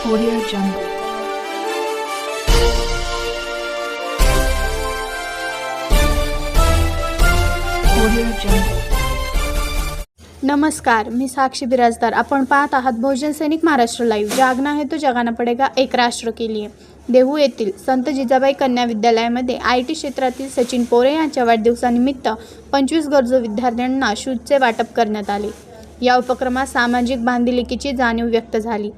Audio Jungle. Audio Jungle. नमस्कार मी साक्षी बिराजदार. आपण पाहत आहात बहुजन सैनिक महाराष्ट्र लाईव्ह जागना हे तो जगाना पडेगा एक राष्ट्र के लिए. देहू येथील संत जिजाबाई कन्या विद्यालयामध्ये आय टी क्षेत्रातील सचिन पोरे यांच्या वाढदिवसानिमित्त पंचवीस गरजू विद्यार्थ्यांना शूजचे वाटप करण्यात आले. या उपक्रमात सामाजिक बांधिलकीची जाणीव व्यक्त झाली.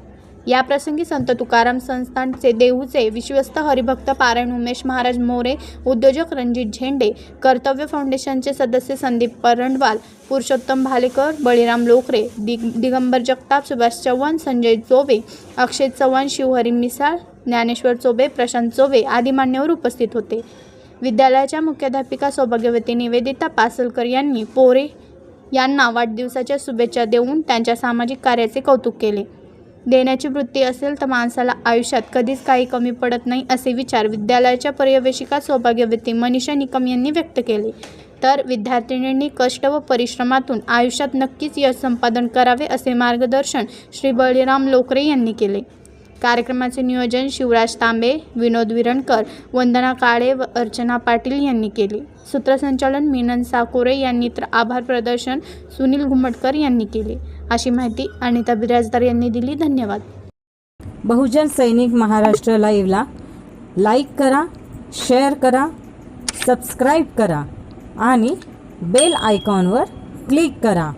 याप्रसंगी संत तुकाराम संस्थानचे देहूचे विश्वस्त हरिभक्त पारायण उमेश महाराज मोरे उद्योजक रणजित झेंडे कर्तव्य फाउंडेशनचे सदस्य संदीप परंडवाल पुरुषोत्तम भालेकर बळीराम लोकरे दिग दिगंबर जगताप सुभाष चव्हाण संजय चोबे अक्षय चव्हाण शिवहरी मिसाळ ज्ञानेश्वर चोबे प्रशांत चोबे आदी मान्यवर उपस्थित होते. विद्यालयाच्या मुख्याध्यापिका सौभाग्यवती निवेदिता पासलकर यांनी पोरे यांना वाढदिवसाच्या शुभेच्छा देऊन त्यांच्या सामाजिक कार्याचे कौतुक केले. देण्याची वृत्ती असेल तर माणसाला आयुष्यात कधीच काही कमी पडत नाही असे विचार विद्यालयाच्या पर्यवेशिका सौभाग्यवती मनीषा निकम यांनी व्यक्त केले. तर विद्यार्थिनींनी कष्ट व परिश्रमातून आयुष्यात नक्कीच यश संपादन करावे असे मार्गदर्शन श्री बळीराम लोकरे यांनी केले. कार्यक्रमाचे नियोजन शिवराज तांबे विनोद विरणकर वंदना काळे व अर्चना पाटील यांनी केले. सूत्रसंचालन मीनन साकोरे यांनी तर आभार प्रदर्शन सुनील घुमटकर यांनी केले. अशी माहिती अनिता बिराजदार यांनी दिली. धन्यवाद. बहुजन सैनिक महाराष्ट्र लाईव्हला लाईक करा शेअर करा सबस्क्राईब करा आणि बेल आयकॉनवर क्लिक करा.